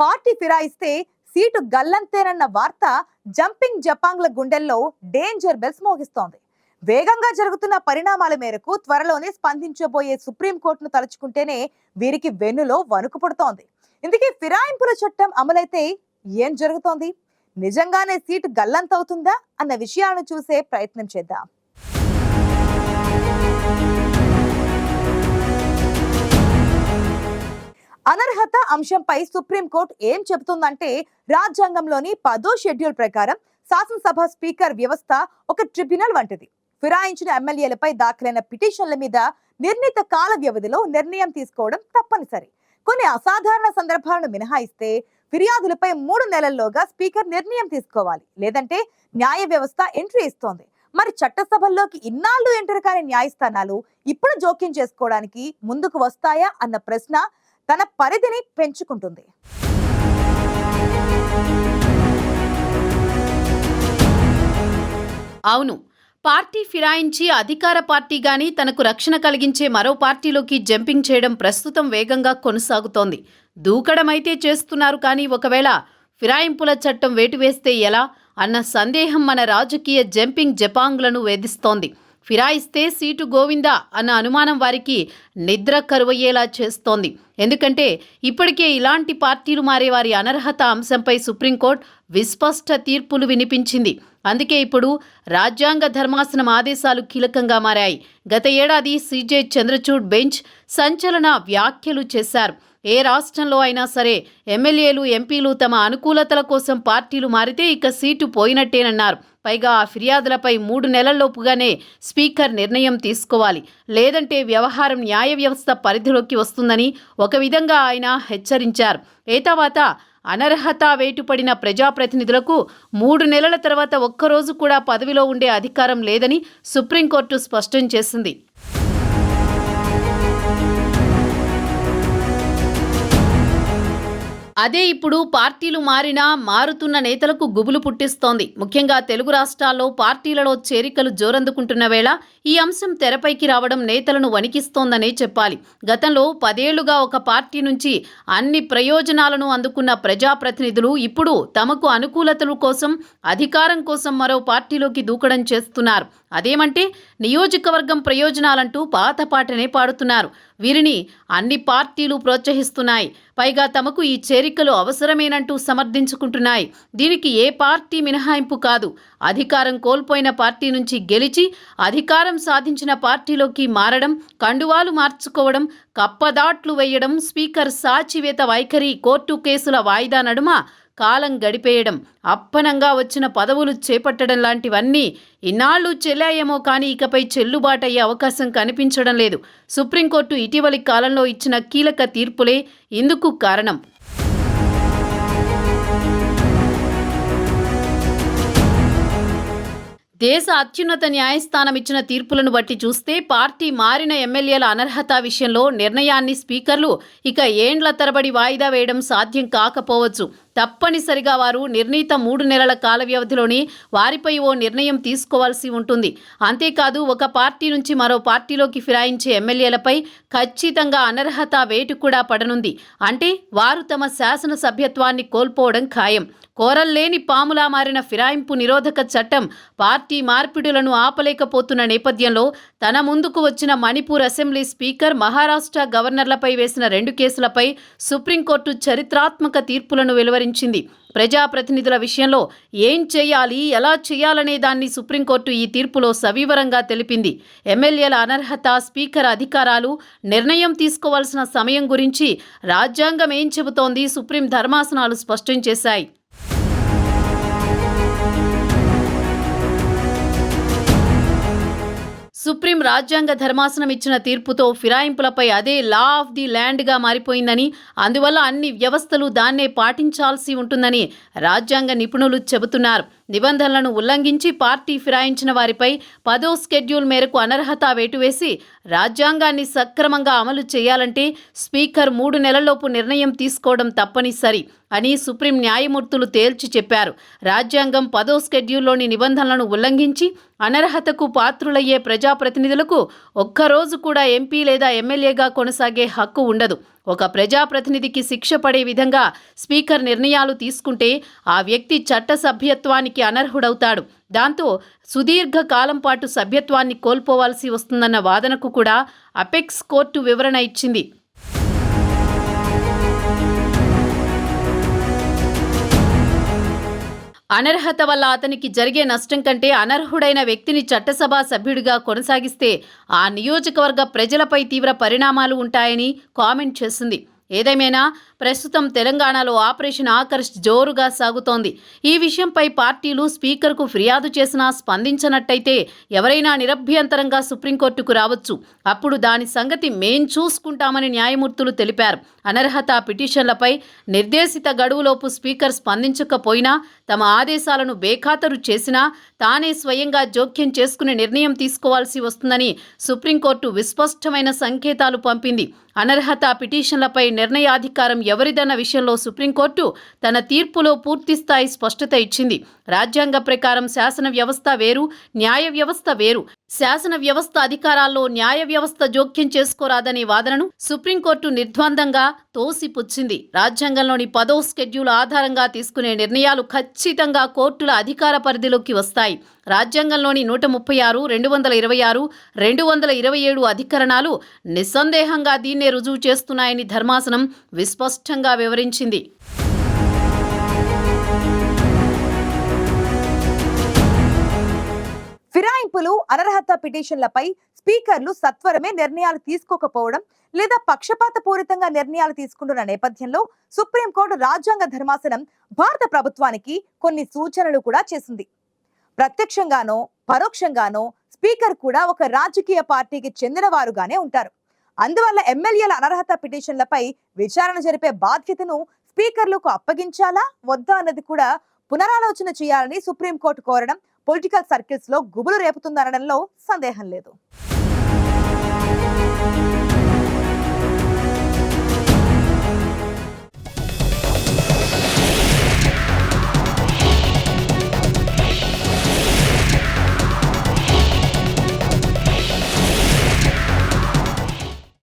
Party ఫిరాయిస్తే seat గల్లంతేనన్న వార్త jumping జపాంగ్ల గుండెల్లో danger bells మోగిస్తోంది. వేగంగా జరుగుతున్న పరిణామాల మేరకు త్వరలోనే స్పందించబోయే సుప్రీంకోర్టును తలుచుకుంటేనే వీరికి వెన్నులో వణుకు పుడుతోంది. ఇందుకే ఫిరాయింపుల చట్టం అమలైతే ఏం జరుగుతోంది? నిజంగానే సీటు గల్లంతవుతుందా? అన్న విషయాలను చూసే ప్రయత్నం చేద్దాం. అనర్హత అంశంపై సుప్రీంకోర్టు ఏం చెబుతుందంటే రాజ్యాంగంలోని పదో షెడ్యూల్ ప్రకారం శాసనసభ స్పీకర్ వ్యవస్థ ఒక ట్రిబ్యునల్ వంటిది. ఫిరాయించిన ఎమ్మెల్యేలపై దాఖలైన పిటిషన్ల మీద నిర్ణీత కాల వ్యవధిలో నిర్ణయం తీసుకోవడం తప్పనిసరి. కొన్ని అసాధారణ సందర్భాలను మినహాయిస్తే ఫిర్యాదులపై మూడు నెలల్లోగా స్పీకర్ నిర్ణయం తీసుకోవాలి. లేదంటే న్యాయ వ్యవస్థ ఎంట్రీ ఇస్తోంది. మరి చట్టసభల్లోకి ఇన్నాళ్ళు ఎంటర్ కాని న్యాయస్థానాలు ఇప్పుడు జోక్యం చేసుకోవడానికి ముందుకు వస్తాయా అన్న ప్రశ్న తన పరిధిని పెంచుకుంటుంది. అవును. పార్టీ ఫిరాయించి అధికార పార్టీ గాని తనకు రక్షణ కలిగించే మరో పార్టీలోకి జంపింగ్ చేయడం ప్రస్తుతం వేగంగా కొనసాగుతోంది. దూకడమైతే చేస్తున్నారు కానీ ఒకవేళ ఫిరాయింపుల చట్టం వేటువేస్తే ఎలా? అన్న సందేహం మన రాజకీయ జంపింగ్ జపాంగ్లను వేధిస్తోంది. ఫిరాయిస్తే సీటు గోవిందా అన్న అనుమానం వారికి నిద్ర కరువయ్యేలా చేస్తోంది. ఎందుకంటే ఇప్పటికే ఇలాంటి పార్టీలు మారే వారి అనర్హత అంశంపై సుప్రీంకోర్టు విస్పష్ట తీర్పులు వినిపించింది. అందుకే ఇప్పుడు రాజ్యాంగ ధర్మాసనం ఆదేశాలు కీలకంగా మారాయి. గత ఏడాది సీజే చంద్రచూడ్ బెంచ్ సంచలన వ్యాఖ్యలు చేశారు. ఏ రాష్ట్రంలో అయినా సరే ఎమ్మెల్యేలు ఎంపీలు తమ అనుకూలతల కోసం పార్టీలు మారితే ఇక సీటు పోయినట్టేనన్నారు. పైగా ఆ ఫిర్యాదులపై మూడు నెలల్లోపుగానే స్పీకర్ నిర్ణయం తీసుకోవాలి. లేదంటే వ్యవహారం న్యాయ వ్యవస్థ పరిధిలోకి వస్తుందని ఒక విధంగా ఆయన హెచ్చరించారు. ఏ తర్వాత అనర్హత వేటుపడిన ప్రజాప్రతినిధులకు మూడు నెలల తర్వాత ఒక్కరోజు కూడా పదవిలో ఉండే అధికారం లేదని సుప్రీంకోర్టు స్పష్టం చేసింది. అదే ఇప్పుడు పార్టీలు మారినా మారుతున్న నేతలకు గుబులు పుట్టిస్తోంది. ముఖ్యంగా తెలుగు రాష్ట్రాల్లో పార్టీలలో చేరికలు జోరందుకుంటున్న వేళ ఈ అంశం తెరపైకి రావడం నేతలను వణికిస్తోందనే చెప్పాలి. గతంలో పదేళ్ళుగా ఒక పార్టీ నుంచి అన్ని ప్రయోజనాలను అందుకున్న ప్రజాప్రతినిధులు ఇప్పుడు తమకు అనుకూలతల కోసం అధికారం కోసం మరో పార్టీలోకి దూకడం చేస్తున్నారు. అదేమంటే నియోజకవర్గం ప్రయోజనాలంటూ పాత పాటనే పాడుతున్నారు. వీరిని అన్ని పార్టీలు ప్రోత్సహిస్తున్నాయి. పైగా తమకు ఈ చేరికలు అవసరమేనంటూ సమర్థించుకుంటున్నాయి. దీనికి ఏ పార్టీ మినహాయింపు కాదు. అధికారం కోల్పోయిన పార్టీ నుంచి గెలిచి అధికారం సాధించిన పార్టీలోకి మారడం కండువాలు మార్చుకోవడం కప్పదాట్లు వేయడం స్పీకర్ సాచివేత వైఖరి కోర్టు కేసుల వాయిదా నడుమ కాలం గడిపేయడం అప్పనంగా వచ్చిన పదవులు చేపట్టడం లాంటివన్నీ ఇన్నాళ్ళు చెల్లాయేమో కానీ ఇకపై చెల్లుబాటయ్యే అవకాశం కనిపించడం లేదు. సుప్రీంకోర్టు ఇటీవలి కాలంలో ఇచ్చిన కీలక తీర్పులే ఇందుకు కారణం. దేశ అత్యున్నత న్యాయస్థానం ఇచ్చిన తీర్పులను బట్టి చూస్తే పార్టీ మారిన ఎమ్మెల్యేల అనర్హత విషయంలో నిర్ణయాన్ని స్పీకర్లు ఇక ఏండ్ల తరబడి వాయిదా వేయడం సాధ్యం కాకపోవచ్చు. తప్పనిసరిగా వారు నిర్ణీత మూడు నెలల కాల వ్యవధిలోని వారిపై ఓ నిర్ణయం తీసుకోవాల్సి ఉంటుంది. అంతేకాదు ఒక పార్టీ నుంచి మరో పార్టీలోకి ఫిరాయించే ఎమ్మెల్యేలపై ఖచ్చితంగా అనర్హత వేటు కూడా పడనుంది. అంటే వారు తమ శాసన సభ్యత్వాన్ని కోల్పోవడం ఖాయం. కోరల్లేని పాములా మారిన ఫిరాయింపు నిరోధక చట్టం పార్టీ మార్పిడులను ఆపలేకపోతున్న నేపథ్యంలో తన ముందుకు వచ్చిన మణిపూర్ అసెంబ్లీ స్పీకర్ మహారాష్ట్ర గవర్నర్లపై వేసిన రెండు కేసులపై సుప్రీంకోర్టు చరిత్రాత్మక తీర్పులను వెలువరి వెలువరించింది ప్రజాప్రతినిధుల విషయంలో ఏం చేయాలి ఎలా చేయాలనే దాన్ని సుప్రీంకోర్టు ఈ తీర్పులో సవివరంగా తెలిపింది. ఎమ్మెల్యేల అనర్హత స్పీకర్ అధికారాలు నిర్ణయం తీసుకోవాల్సిన సమయం గురించి రాజ్యాంగం ఏం చెబుతోంది సుప్రీం ధర్మాసనాలు స్పష్టం చేశాయి. సుప్రీం రాజ్యాంగ ధర్మాసనం ఇచ్చిన తీర్పుతో ఫిరాయింపులపై అదే లా ఆఫ్ ది ల్యాండ్గా మారిపోయిందని అందువల్ల అన్ని వ్యవస్థలు దాన్నే పాటించాల్సి ఉంటుందని రాజ్యాంగ నిపుణులు చెబుతున్నారు. నిబంధనలను ఉల్లంఘించి పార్టీ ఫిరాయించిన వారిపై పదో స్కెడ్యూల్ మేరకు అనర్హత వేటువేసి రాజ్యాంగాన్ని సక్రమంగా అమలు చేయాలంటే స్పీకర్ మూడు నెలల్లోపు నిర్ణయం తీసుకోవడం తప్పనిసరి అని సుప్రీం న్యాయమూర్తులు తేల్చి చెప్పారు. రాజ్యాంగం పదో స్కెడ్యూల్లోని నిబంధనలను ఉల్లంఘించి అనర్హతకు పాత్రులయ్యే ప్రజాప్రతినిధులకు ఒక్కరోజు కూడా ఎంపీ లేదా ఎమ్మెల్యేగా కొనసాగే హక్కు ఉండదు. ఒక ప్రజాప్రతినిధికి శిక్ష పడే విధంగా స్పీకర్ నిర్ణయాలు తీసుకుంటే ఆ వ్యక్తి చట్ట సభ్యత్వానికి అనర్హుడవుతాడు. దాంతో సుదీర్ఘ కాలం పాటు సభ్యత్వాన్ని కోల్పోవాల్సి వస్తుందన్న వాదనకు కూడా అపెక్స్ కోర్టు వివరణ ఇచ్చింది. అనర్హత వల్ల అతనికి జరిగే నష్టం కంటే అనర్హుడైన వ్యక్తిని చట్టసభ సభ్యుడిగా కొనసాగిస్తే ఆ నియోజకవర్గ ప్రజలపై తీవ్ర పరిణామాలు ఉంటాయని కామెంట్ చేసింది. ఏదేమైనా ప్రస్తుతం తెలంగాణలో ఆపరేషన్ ఆకర్ష్ జోరుగా సాగుతోంది. ఈ విషయంపై పార్టీలు స్పీకర్కు ఫిర్యాదు చేసినా స్పందించనట్టయితే ఎవరైనా నిరభ్యంతరంగా సుప్రీంకోర్టుకు రావచ్చు. అప్పుడు దాని సంగతి మేం చూసుకుంటామని న్యాయమూర్తులు తెలిపారు. అనర్హత పిటిషన్లపై నిర్దేశిత గడువులోపు స్పీకర్ స్పందించకపోయినా తమ ఆదేశాలను బేఖాతరు చేసినా తానే స్వయంగా జోక్యం చేసుకునే నిర్ణయం తీసుకోవాల్సి వస్తుందని సుప్రీంకోర్టు విస్పష్టమైన సంకేతాలు పంపింది. అనర్హత పిటిషన్లపై నిర్ణయాధికారం ఎవరిదన్న విషయంలో సుప్రీంకోర్టు తన తీర్పులో పూర్తిస్థాయి స్పష్టత ఇచ్చింది. రాజ్యాంగ ప్రకారం శాసన వ్యవస్థ వేరు న్యాయ వ్యవస్థ వేరు. శాసన వ్యవస్థ అధికారాల్లో న్యాయ వ్యవస్థ జోక్యం చేసుకోరాదనే వాదనను సుప్రీంకోర్టు నిర్ద్వందంగా తోసిపుచ్చింది. రాజ్యాంగంలోని పదో స్కెడ్యూల్ ఆధారంగా తీసుకునే నిర్ణయాలు ఖచ్చితంగా కోర్టుల అధికార పరిధిలోకి వస్తాయి. రాజ్యాంగంలోని నూట ముప్పై ఆరు రెండు వందల ఇరవై ఆరు రెండు వందల ఇరవై ఏడు అధికరణాలు నిస్సందేహంగా దీన్నే రుజువు చేస్తున్నాయని ధర్మాసనం విస్పష్టంగా వివరించింది. ఫిరాయింపులు అనర్హత పిటిషన్లపై స్పీకర్లు సత్వరమే నిర్ణయాలు తీసుకోకపోవడం లేదా పక్షపాతపూరితంగా నిర్ణయాలు తీసుకుంటున్న నేపథ్యంలో సుప్రీంకోర్టు రాజ్యాంగ ధర్మాసనం భారత ప్రభుత్వానికి కొన్ని సూచనలు కూడా చేసింది. ప్రత్యక్షంగానో పరోక్షంగానో స్పీకర్ కూడా ఒక రాజకీయ పార్టీకి చెందిన వారుగానే ఉంటారు. అందువల్ల ఎమ్మెల్యేల అనర్హత పిటిషన్లపై విచారణ జరిపే బాధ్యతను స్పీకర్లకు అప్పగించాలా? వద్దా అన్నది కూడా పునరాలోచన చేయాలని సుప్రీంకోర్టు కోరడం పొలిటికల్ సర్కిల్స్లో గుబులు రేపుతుందనడంలో సందేహం లేదు.